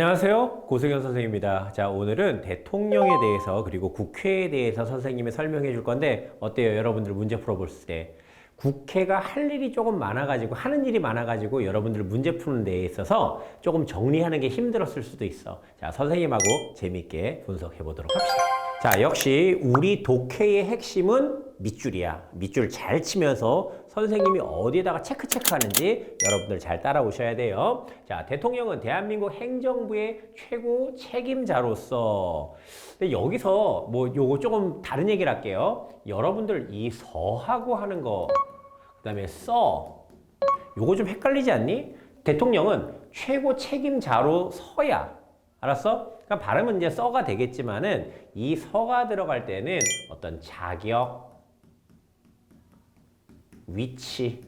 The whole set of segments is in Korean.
안녕하세요. 고승현 선생님입니다. 자, 오늘은 대통령에 대해서 그리고 국회에 대해서 선생님이 설명해 줄 건데 어때요? 여러분들 문제 풀어볼 때 국회가 할 일이 조금 많아가지고 하는 일이 많아가지고 여러분들 문제 푸는 데에 있어서 조금 정리하는 게 힘들었을 수도 있어. 자, 선생님하고 재밌게 분석해 보도록 합시다. 자, 역시 우리 독해의 핵심은 밑줄이야. 밑줄 잘 치면서 선생님이 어디에다가 체크 체크하는지 여러분들 잘 따라오셔야 돼요. 자, 대통령은 대한민국 행정부의 최고 책임자로서. 근데 여기서 뭐 요거 조금 다른 얘기를 할게요. 여러분들 이 서하고 하는 거, 그다음에 써. 요거 좀 헷갈리지 않니? 대통령은 최고 책임자로 서야. 알았어? 그러니까 발음은 이제 써가 되겠지만은 이 서가 들어갈 때는 어떤 자격, 위치.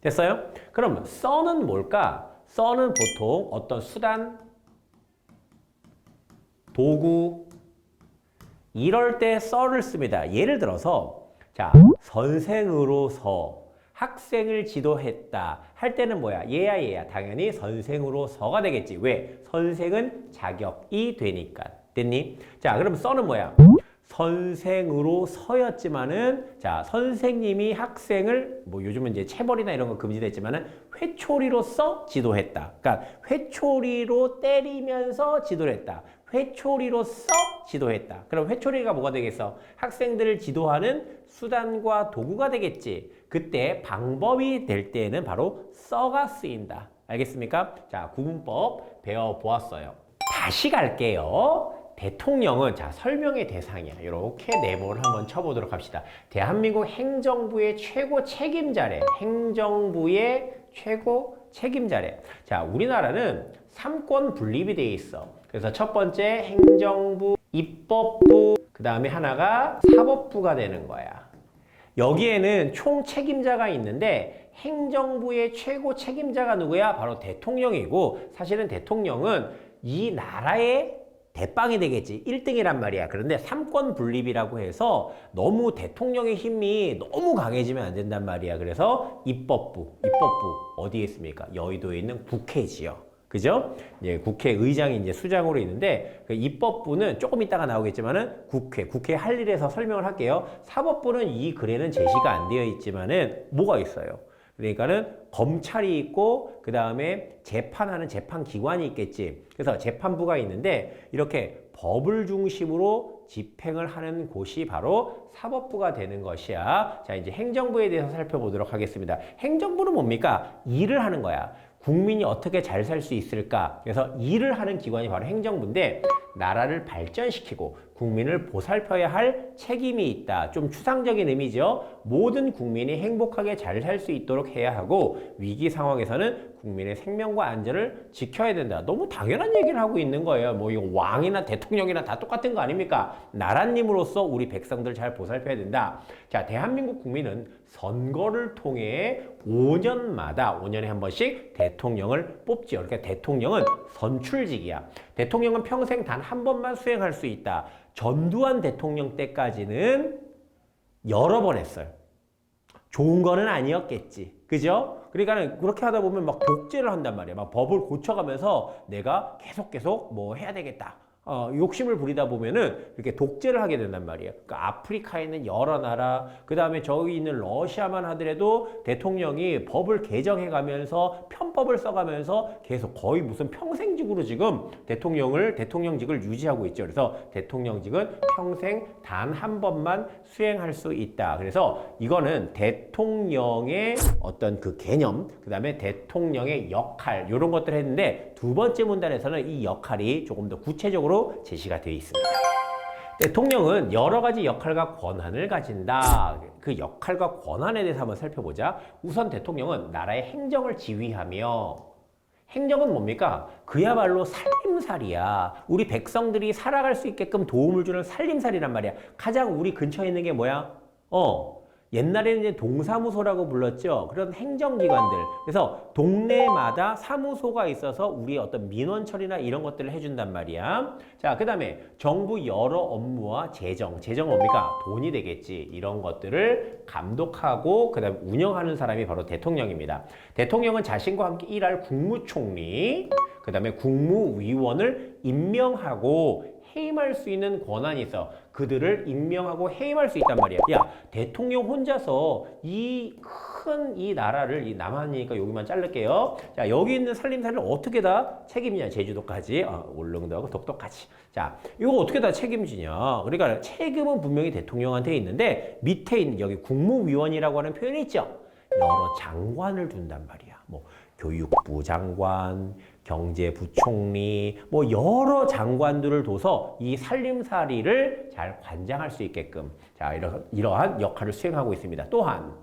됐어요? 그럼 써는 뭘까? 써는 보통 어떤 수단, 도구, 이럴 때 써를 씁니다. 예를 들어서, 자, 선생으로서 학생을 지도했다 할 때는 뭐야? 얘야, 얘야. 당연히 선생으로서가 되겠지. 왜? 선생은 자격이 되니까. 됐니? 자, 그럼 써는 뭐야? 선생으로 서였지만은 자 선생님이 학생을 뭐 요즘은 이제 체벌이나 이런 거 금지됐지만은 회초리로서 지도했다. 그러니까 회초리로 때리면서 지도를 했다. 회초리로서 지도했다. 그럼 회초리가 뭐가 되겠어? 학생들을 지도하는 수단과 도구가 되겠지. 그때 방법이 될 때는 바로 써가 쓰인다. 알겠습니까? 자 구문법 배워 보았어요. 다시 갈게요. 대통령은 자 설명의 대상이야. 이렇게 네모를 한번 쳐보도록 합시다. 대한민국 행정부의 최고 책임자래. 행정부의 최고 책임자래. 자 우리나라는 삼권 분립이 돼 있어. 그래서 첫 번째 행정부, 입법부, 그 다음에 하나가 사법부가 되는 거야. 여기에는 총 책임자가 있는데 행정부의 최고 책임자가 누구야? 바로 대통령이고 사실은 대통령은 이 나라의 대빵이 되겠지. 1등이란 말이야. 그런데 삼권 분립이라고 해서 너무 대통령의 힘이 너무 강해지면 안 된단 말이야. 그래서 입법부, 입법부 어디에 있습니까? 여의도에 있는 국회지요. 그죠? 이제 국회의장이 이제 수장으로 있는데 그 입법부는 조금 이따가 나오겠지만은 국회, 국회 할 일에서 설명을 할게요. 사법부는 이 글에는 제시가 안 되어 있지만은 뭐가 있어요? 그러니까는 검찰이 있고 그 다음에 재판하는 재판기관이 있겠지. 그래서 재판부가 있는데 이렇게 법을 중심으로 집행을 하는 곳이 바로 사법부가 되는 것이야. 자, 이제 행정부에 대해서 살펴보도록 하겠습니다. 행정부는 뭡니까? 일을 하는 거야. 국민이 어떻게 잘 살 수 있을까? 그래서 일을 하는 기관이 바로 행정부인데 나라를 발전시키고 국민을 보살펴야 할 책임이 있다. 좀 추상적인 의미죠. 모든 국민이 행복하게 잘 살 수 있도록 해야 하고 위기 상황에서는 국민의 생명과 안전을 지켜야 된다. 너무 당연한 얘기를 하고 있는 거예요. 뭐 이거 왕이나 대통령이나 다 똑같은 거 아닙니까? 나라님으로서 우리 백성들 잘 보살펴야 된다. 자, 대한민국 국민은 선거를 통해 5년마다 5년에 한 번씩 대통령을 뽑지요. 그러니까 대통령은 선출직이야. 대통령은 평생 단 한 번만 수행할 수 있다. 전두환 대통령 때까지는 여러 번 했어요. 좋은 거는 아니었겠지. 그죠? 그러니까 그렇게 하다 보면 막 독재를 한단 말이야. 막 법을 고쳐가면서 내가 계속 계속 뭐 해야 되겠다. 어, 욕심을 부리다 보면은 이렇게 독재를 하게 된단 말이에요. 그러니까 아프리카에 있는 여러 나라, 그 다음에 저기 있는 러시아만 하더라도 대통령이 법을 개정해 가면서 편법을 써가면서 계속 거의 무슨 평생직으로 지금 대통령을, 대통령직을 유지하고 있죠. 그래서 대통령직은 평생 단 한 번만 수행할 수 있다. 그래서 이거는 대통령의 어떤 그 개념, 그 다음에 대통령의 역할, 이런 것들을 했는데 두 번째 문단에서는 이 역할이 조금 더 구체적으로 제시가 되어 있습니다. 대통령은 여러 가지 역할과 권한을 가진다. 그 역할과 권한에 대해서 한번 살펴보자. 우선 대통령은 나라의 행정을 지휘하며 행정은 뭡니까? 그야말로 살림살이야. 우리 백성들이 살아갈 수 있게끔 도움을 주는 살림살이란 말이야. 가장 우리 근처에 있는 게 뭐야? 어, 옛날에는 이제 동사무소라고 불렀죠. 그런 행정기관들. 그래서 동네마다 사무소가 있어서 우리 어떤 민원 처리나 이런 것들을 해준단 말이야. 자, 그 다음에 정부 여러 업무와 재정. 재정 뭡니까? 돈이 되겠지. 이런 것들을 감독하고 그 다음에 운영하는 사람이 바로 대통령입니다. 대통령은 자신과 함께 일할 국무총리, 그 다음에 국무위원을 임명하고 해임할 수 있는 권한이 있어. 그들을 임명하고 해임할 수 있단 말이야. 야, 대통령 혼자서 이 큰 이 나라를 이 남한이니까 여기만 자를게요. 자, 여기 있는 살림살이를 어떻게 다 책임지냐? 제주도까지, 어, 울릉도하고 독도까지. 자, 이거 어떻게 다 책임지냐? 그러니까 책임은 분명히 대통령한테 있는데 밑에 있는 여기 국무위원이라고 하는 표현이 있죠. 여러 장관을 둔단 말이야. 뭐 교육부 장관, 경제부총리, 뭐 여러 장관들을 둬서 이 살림살이를 잘 관장할 수 있게끔 자 이러, 이러한 역할을 수행하고 있습니다. 또한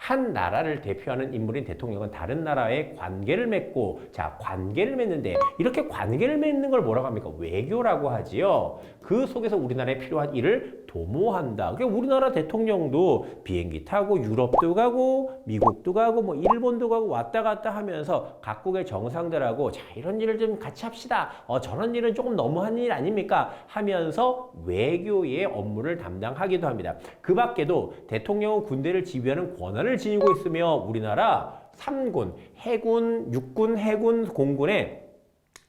한 나라를 대표하는 인물인 대통령은 다른 나라의 관계를 맺고 자 관계를 맺는데 이렇게 관계를 맺는 걸 뭐라고 합니까 외교라고 하지요 그 속에서 우리나라에 필요한 일을 도모한다. 그러니까 우리나라 대통령도 비행기 타고 유럽도 가고 미국도 가고 뭐 일본도 가고 왔다 갔다 하면서 각국의 정상들하고 자 이런 일을 좀 같이 합시다. 어 저런 일은 조금 너무한 일 아닙니까? 하면서 외교의 업무를 담당하기도 합니다. 그 밖에도 대통령은 군대를 지휘하는 권한을 지니고 있으며 우리나라 삼군 해군, 육군, 해군, 공군의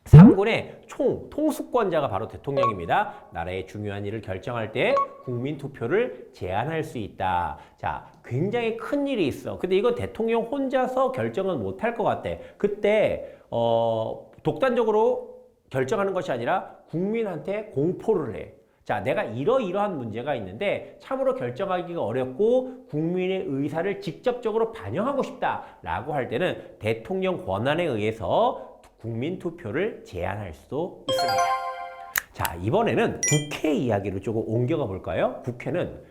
삼군의 총 통수권자가 바로 대통령입니다. 나라의 중요한 일을 결정할 때 국민 투표를 제한할 수 있다. 자, 굉장히 큰 일이 있어. 근데 이거 대통령 혼자서 결정은 못할 것 같대. 그때 어, 독단적으로 결정하는 것이 아니라 국민한테 공포를 해. 자, 내가 이러이러한 문제가 있는데 참으로 결정하기가 어렵고 국민의 의사를 직접적으로 반영하고 싶다라고 할 때는 대통령 권한에 의해서 국민 투표를 제한할 수도 있습니다. 자, 이번에는 국회 이야기로 조금 옮겨가 볼까요? 국회는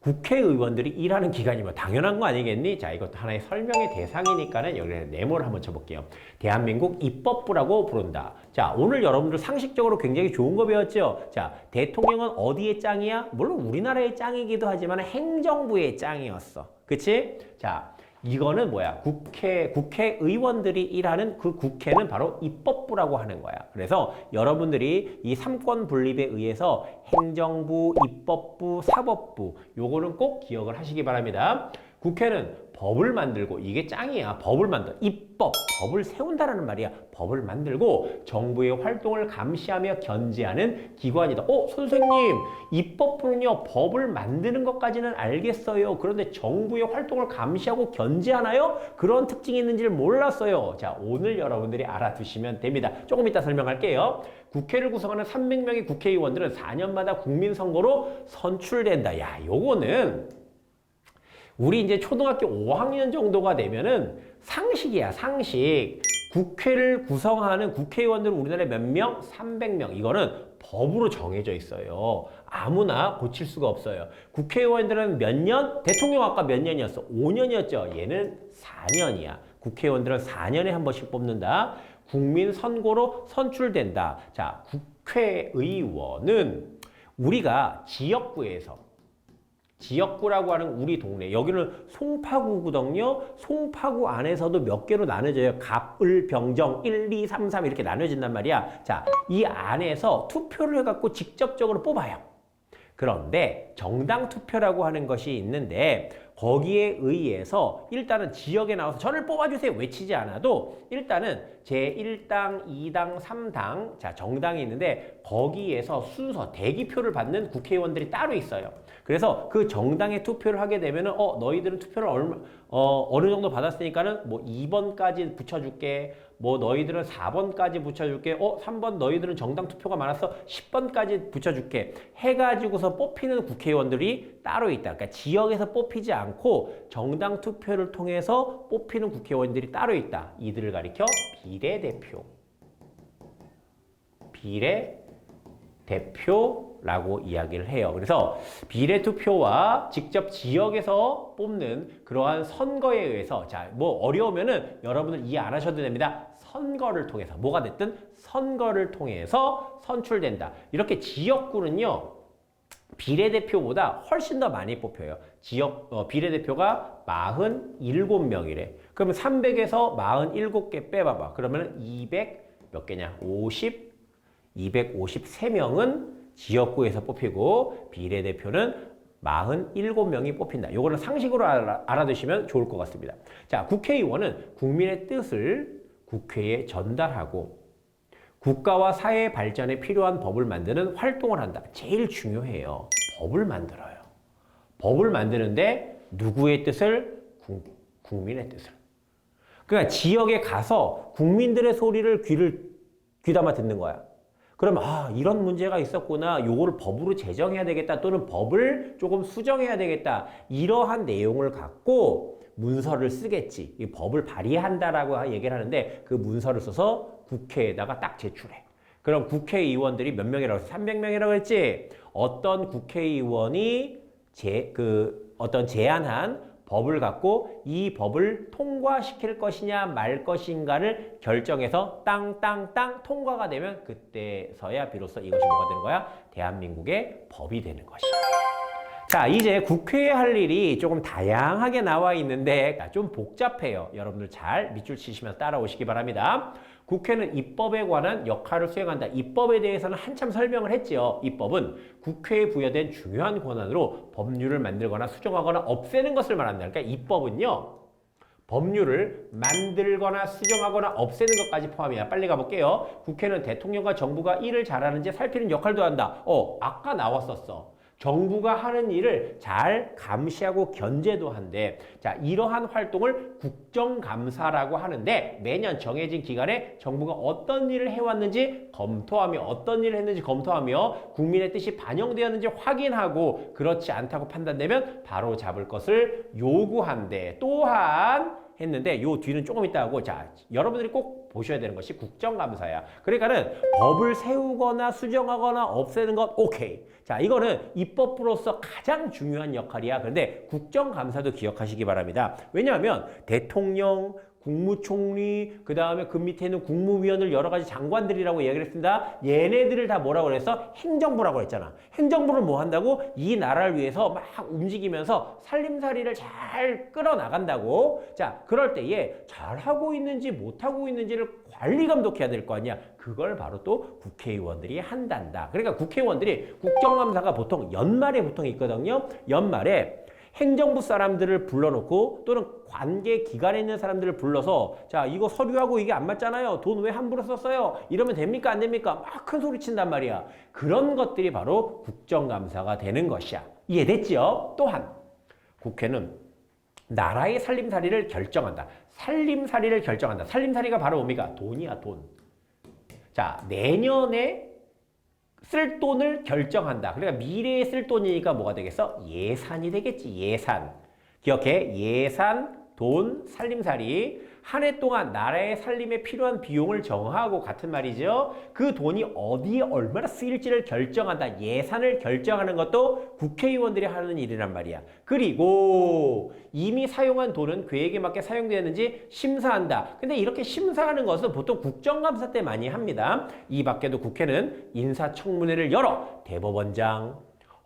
국회의원들이 일하는 기관이면 당연한 거 아니겠니? 자, 이것도 하나의 설명의 대상이니까는 여기에 네모를 한번 쳐볼게요. 대한민국 입법부라고 부른다. 자, 오늘 여러분들 상식적으로 굉장히 좋은 거 배웠죠? 자, 대통령은 어디의 짱이야? 물론 우리나라의 짱이기도 하지만 행정부의 짱이었어. 그치? 자, 이거는 뭐야? 국회, 국회의원들이 일하는 그 국회는 바로 입법부라고 하는 거야. 그래서 여러분들이 이 삼권 분립에 의해서 행정부, 입법부, 사법부, 요거는 꼭 기억을 하시기 바랍니다. 국회는 법을 만들고 이게 짱이야. 법을 만들 입법, 법을 세운다라는 말이야. 법을 만들고 정부의 활동을 감시하며 견제하는 기관이다. 어, 선생님, 입법부는요 법을 만드는 것까지는 알겠어요. 그런데 정부의 활동을 감시하고 견제하나요? 그런 특징이 있는지를 몰랐어요. 자, 오늘 여러분들이 알아두시면 됩니다. 조금 이따 설명할게요. 국회를 구성하는 300명의 국회의원들은 4년마다 국민 선거로 선출된다. 야, 요거는 우리 이제 초등학교 5학년 정도가 되면은 상식이야, 상식. 국회를 구성하는 국회의원들은 우리나라에 몇 명? 300명. 이거는 법으로 정해져 있어요. 아무나 고칠 수가 없어요. 국회의원들은 몇 년? 대통령 아까 몇 년이었어? 5년이었죠. 얘는 4년이야. 국회의원들은 4년에 한 번씩 뽑는다. 국민 선거로 선출된다. 자, 국회의원은 우리가 지역구에서 지역구라고 하는 우리 동네 여기는 송파구거든요. 송파구 안에서도 몇 개로 나눠져요. 갑을 병정 1, 2, 3, 3 이렇게 나눠진단 말이야. 자, 이 안에서 투표를 해갖고 직접적으로 뽑아요. 그런데 정당 투표라고 하는 것이 있는데 거기에 의해서 일단은 지역에 나와서 저를 뽑아주세요 외치지 않아도 일단은 제1당, 2당, 3당 자 정당이 있는데 거기에서 순서 대기표를 받는 국회의원들이 따로 있어요. 그래서 그 정당에 투표를 하게 되면은 어 너희들은 투표를 얼마 어 어느 정도 받았으니까는 뭐 2번까지 붙여줄게. 뭐 너희들은 4번까지 붙여줄게. 어 3번 너희들은 정당 투표가 많아서 10번까지 붙여줄게. 해가지고서 뽑히는 국회의원들이 따로 있다. 그러니까 지역에서 뽑히지 않고 정당 투표를 통해서 뽑히는 국회의원들이 따로 있다. 이들을 가리켜 비례대표. 비례 대표 라고 이야기를 해요. 그래서 비례투표와 직접 지역에서 뽑는 그러한 선거에 의해서 자, 뭐 어려우면은 여러분들 이해 안 하셔도 됩니다. 선거를 통해서 뭐가 됐든 선거를 통해서 선출된다. 이렇게 지역구는요. 비례대표보다 훨씬 더 많이 뽑혀요. 지역 어, 비례대표가 47명이래. 그러면 300에서 47개 빼봐봐. 그러면 200 몇 개냐? 50, 253명은 지역구에서 뽑히고 비례대표는 47명이 뽑힌다. 요거는 상식으로 알아, 알아 두시면 좋을 것 같습니다. 자, 국회의원은 국민의 뜻을 국회에 전달하고 국가와 사회 발전에 필요한 법을 만드는 활동을 한다. 제일 중요해요. 법을 만들어요. 법을 만드는데 누구의 뜻을? 국, 국민의 뜻을. 그러니까 지역에 가서 국민들의 소리를 귀를 귀담아 듣는 거야. 그러면 아 이런 문제가 있었구나. 요거를 법으로 제정해야 되겠다. 또는 법을 조금 수정해야 되겠다. 이러한 내용을 갖고 문서를 쓰겠지. 이 법을 발의한다라고 얘기를 하는데 그 문서를 써서 국회에다가 딱 제출해. 그럼 국회의원들이 몇 명이라고 했어? 300명이라고 했지? 어떤 국회의원이 제, 그, 어떤 제안한 법을 갖고 이 법을 통과시킬 것이냐 말 것인가를 결정해서 땅땅땅 통과가 되면 그때서야 비로소 이것이 뭐가 되는 거야? 대한민국의 법이 되는 것이야. 자, 이제 국회에 할 일이 조금 다양하게 나와 있는데 좀 복잡해요. 여러분들 잘 밑줄 치시면서 따라오시기 바랍니다. 국회는 입법에 관한 역할을 수행한다. 입법에 대해서는 한참 설명을 했지요. 입법은 국회에 부여된 중요한 권한으로 법률을 만들거나 수정하거나 없애는 것을 말한다. 그러니까 입법은요. 법률을 만들거나 수정하거나 없애는 것까지 포함이야. 빨리 가볼게요. 국회는 대통령과 정부가 일을 잘하는지 살피는 역할도 한다. 어, 아까 나왔었어. 정부가 하는 일을 잘 감시하고 견제도 한대. 자, 이러한 활동을 국정감사라고 하는데 매년 정해진 기간에 정부가 어떤 일을 해왔는지 검토하며 어떤 일을 했는지 검토하며 국민의 뜻이 반영되었는지 확인하고 그렇지 않다고 판단되면 바로 잡을 것을 요구한대. 또한 했는데 요 뒤는 조금 있다 하고 자 여러분들이 꼭 보셔야 되는 것이 국정감사야. 그러니까는 법을 세우거나 수정하거나 없애는 것 오케이. 자 이거는 입법부로서 가장 중요한 역할이야. 그런데 국정감사도 기억하시기 바랍니다. 왜냐하면 대통령 국무총리 그 다음에 그 밑에는 국무위원을 여러 가지 장관들이라고 얘기를 했습니다. 얘네들을 다 뭐라고 그랬어? 행정부라고 했잖아. 행정부를 뭐 한다고? 이 나라를 위해서 막 움직이면서 살림살이를 잘 끌어나간다고. 자, 그럴 때에 잘하고 있는지 못하고 있는지를 관리 감독해야 될 거 아니야. 그걸 바로 또 국회의원들이 한단다. 그러니까 국회의원들이 국정감사가 보통 연말에 보통 있거든요. 연말에 행정부 사람들을 불러놓고 또는 관계 기관에 있는 사람들을 불러서 자 이거 서류하고 이게 안 맞잖아요. 돈 왜 함부로 썼어요? 이러면 됩니까 안 됩니까? 막 큰 소리 친단 말이야. 그런 것들이 바로 국정감사가 되는 것이야. 이해됐지요? 또한 국회는 나라의 살림살이를 결정한다. 살림살이를 결정한다. 살림살이가 바로 뭡니까? 돈이야 돈. 자 내년에 쓸 돈을 결정한다. 그러니까 미래에 쓸 돈이니까 뭐가 되겠어? 예산이 되겠지. 예산. 기억해. 예산, 돈, 살림살이. 한 해 동안 나라의 살림에 필요한 비용을 정하고 같은 말이죠. 그 돈이 어디에 얼마나 쓰일지를 결정한다. 예산을 결정하는 것도 국회의원들이 하는 일이란 말이야. 그리고 이미 사용한 돈은 계획에 맞게 사용되었는지 심사한다. 근데 이렇게 심사하는 것은 보통 국정감사 때 많이 합니다. 이 밖에도 국회는 인사청문회를 열어 대법원장,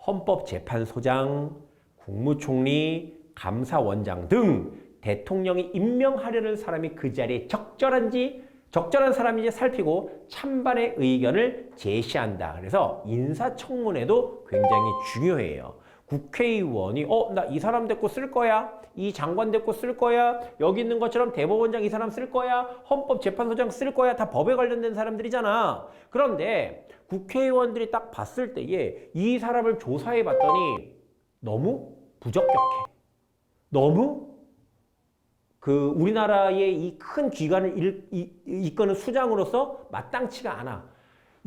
헌법재판소장, 국무총리, 감사원장 등 대통령이 임명하려는 사람이 그 자리에 적절한지 적절한 사람인지 살피고 찬반의 의견을 제시한다. 그래서 인사청문회도 굉장히 중요해요. 국회의원이 어 나 이 사람 데리고 쓸 거야? 이 장관 데리고 쓸 거야? 여기 있는 것처럼 대법원장 이 사람 쓸 거야? 헌법재판소장 쓸 거야? 다 법에 관련된 사람들이잖아. 그런데 국회의원들이 딱 봤을 때에 이 사람을 조사해 봤더니 너무 부적격해. 너무 그 우리나라의 이 큰 기관을 일, 이, 이끄는 수장으로서 마땅치가 않아.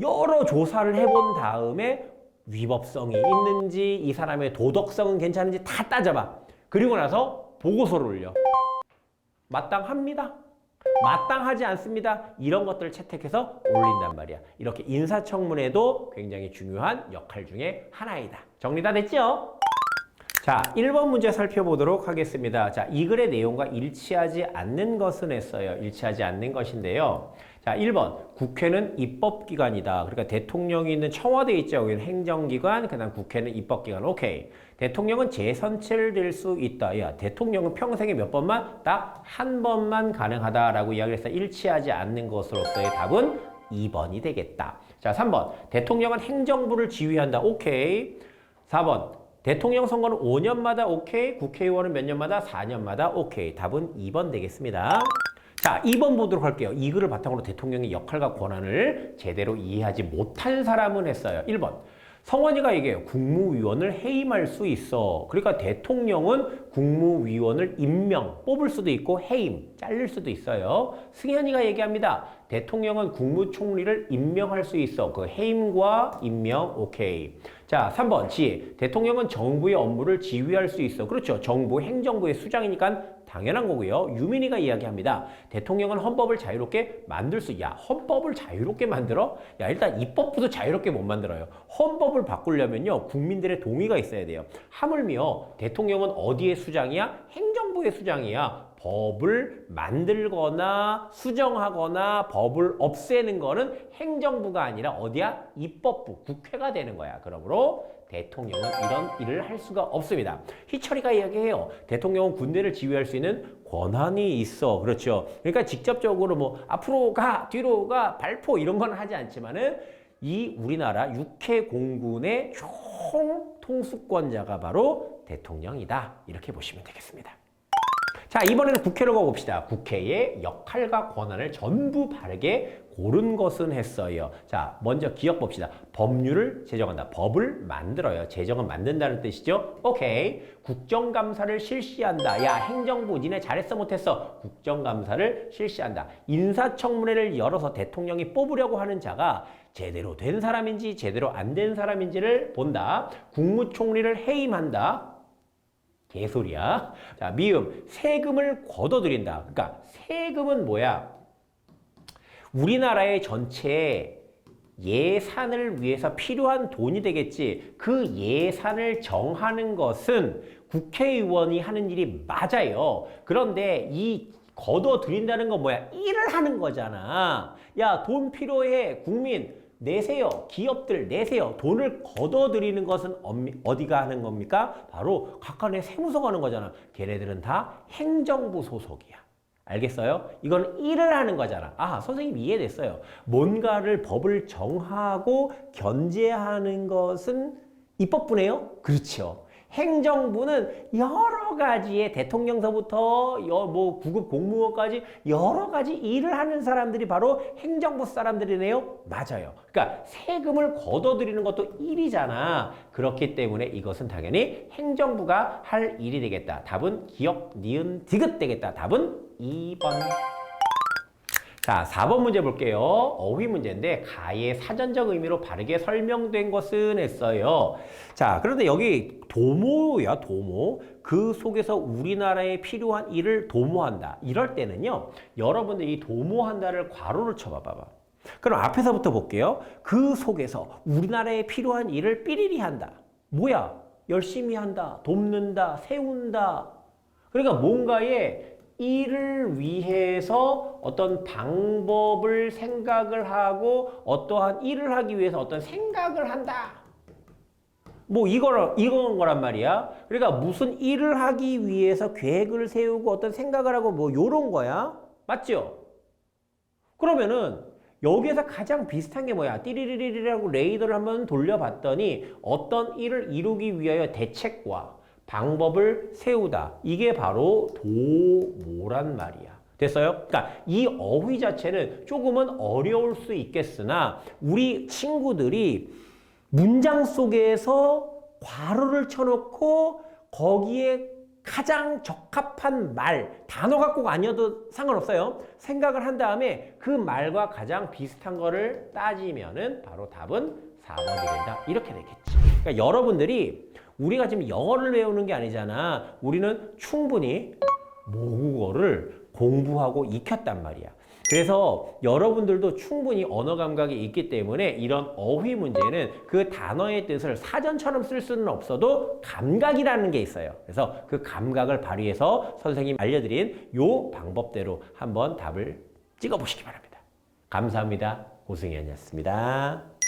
여러 조사를 해본 다음에 위법성이 있는지 이 사람의 도덕성은 괜찮은지 다 따져봐. 그리고 나서 보고서를 올려. 마땅합니다. 마땅하지 않습니다. 이런 것들을 채택해서 올린단 말이야. 이렇게 인사청문회도 굉장히 중요한 역할 중에 하나이다. 정리 다 됐죠? 자, 1번 문제 살펴보도록 하겠습니다. 자, 이 글의 내용과 일치하지 않는 것은 했어요. 일치하지 않는 것인데요. 자, 자, 1번. 국회는 입법기관이다. 그러니까 대통령이 있는 청와대 있죠. 여기는 행정기관, 그 다음 국회는 입법기관. 오케이. 대통령은 재선출될 수 있다. 야, 대통령은 평생에 몇 번만? 딱 한 번만 가능하다라고 이야기를 해서 일치하지 않는 것으로서의 답은 2번이 되겠다. 자, 3번. 대통령은 행정부를 지휘한다. 오케이. 4번. 대통령 선거는 5년마다 오케이. 국회의원은 몇 년마다? 4년마다 오케이. 답은 2번 되겠습니다. 자, 2번 보도록 할게요. 이 글을 바탕으로 대통령의 역할과 권한을 제대로 이해하지 못한 사람은 했어요. 1번. 성원이가 얘기해요. 국무위원을 해임할 수 있어. 그러니까 대통령은 국무위원을 임명, 뽑을 수도 있고 해임, 잘릴 수도 있어요. 승현이가 얘기합니다. 대통령은 국무총리를 임명할 수 있어. 그 해임과 임명, 오케이. 자, 3번 지. 대통령은 정부의 업무를 지휘할 수 있어. 그렇죠. 정부, 행정부의 수장이니까 당연한 거고요. 유민이가 이야기합니다. 대통령은 헌법을 자유롭게 만들 수, 야, 헌법을 자유롭게 만들어? 야, 일단 입법부도 자유롭게 못 만들어요. 헌법을 바꾸려면요, 국민들의 동의가 있어야 돼요. 하물며 대통령은 어디의 수장이야? 행정부의 수장이야. 법을 만들거나 수정하거나 법을 없애는 거는 행정부가 아니라 어디야? 입법부, 국회가 되는 거야. 그러므로 대통령은 이런 일을 할 수가 없습니다. 희철이가 이야기해요. 대통령은 군대를 지휘할 수 있는 권한이 있어. 그렇죠. 그러니까 직접적으로 뭐 앞으로 가, 뒤로 가, 발포 이런 건 하지 않지만은 이 우리나라 육해 공군의 총 통수권자가 바로 대통령이다. 이렇게 보시면 되겠습니다. 자, 이번에는 국회로 가봅시다. 국회의 역할과 권한을 전부 바르게 고른 것은 했어요. 자, 먼저 기억 봅시다. 법률을 제정한다. 법을 만들어요. 제정은 만든다는 뜻이죠. 오케이. 국정감사를 실시한다. 야, 행정부 니네 잘했어 못했어. 국정감사를 실시한다. 인사청문회를 열어서 대통령이 뽑으려고 하는 자가 제대로 된 사람인지 제대로 안 된 사람인지를 본다. 국무총리를 해임한다. 개소리야. 자, 미음. 세금을 걷어들인다. 그러니까 세금은 뭐야? 우리나라의 전체 예산을 위해서 필요한 돈이 되겠지. 그 예산을 정하는 것은 국회의원이 하는 일이 맞아요. 그런데 이 걷어들인다는 건 뭐야? 일을 하는 거잖아. 야, 돈 필요해. 국민. 내세요. 기업들 내세요. 돈을 걷어들이는 것은 어디가 하는 겁니까? 바로 각각의 세무서가 하는 거잖아. 걔네들은 다 행정부 소속이야. 알겠어요? 이건 일을 하는 거잖아. 아, 선생님 이해됐어요. 뭔가를 법을 정하고 견제하는 것은 입법부네요? 그렇죠. 행정부는 여러 가지의 대통령서부터 뭐 구급 공무원까지 여러 가지 일을 하는 사람들이 바로 행정부 사람들이네요. 맞아요. 그러니까 세금을 걷어들이는 것도 일이잖아. 그렇기 때문에 이것은 당연히 행정부가 할 일이 되겠다. 답은 기억, 니은, 디귿 되겠다. 답은 2번. 자, 4번 문제 볼게요. 어휘 문제인데 가의 사전적 의미로 바르게 설명된 것은 했어요. 자, 그런데 여기 도모야, 도모. 그 속에서 우리나라에 필요한 일을 도모한다. 이럴 때는요. 여러분들 이 도모한다를 괄호를 쳐봐 봐봐. 그럼 앞에서부터 볼게요. 그 속에서 우리나라에 필요한 일을 삐리리 한다. 뭐야? 열심히 한다. 돕는다. 세운다. 그러니까 뭔가에 이를 위해서 어떤 방법을 생각을 하고 어떠한 일을 하기 위해서 어떤 생각을 한다. 뭐 이거를 이건 거란 말이야. 그러니까 무슨 일을 하기 위해서 계획을 세우고 어떤 생각을 하고 뭐 요런 거야. 맞죠? 그러면은 여기에서 가장 비슷한 게 뭐야? 띠리리리라고 레이더를 한번 돌려봤더니 어떤 일을 이루기 위하여 대책과 방법을 세우다. 이게 바로 도모란 말이야. 됐어요? 그러니까 이 어휘 자체는 조금은 어려울 수 있겠으나 우리 친구들이 문장 속에서 괄호를 쳐놓고 거기에 가장 적합한 말, 단어 갖고 아니어도 상관없어요. 생각을 한 다음에 그 말과 가장 비슷한 거를 따지면은 바로 답은 4번이 된다. 이렇게 되겠지. 그러니까 여러분들이 우리가 지금 영어를 배우는 게 아니잖아. 우리는 충분히 모국어를 공부하고 익혔단 말이야. 그래서 여러분들도 충분히 언어 감각이 있기 때문에 이런 어휘 문제는 그 단어의 뜻을 사전처럼 쓸 수는 없어도 감각이라는 게 있어요. 그래서 그 감각을 발휘해서 선생님 알려드린 요 방법대로 한번 답을 찍어 보시기 바랍니다. 감사합니다. 고승현이었습니다.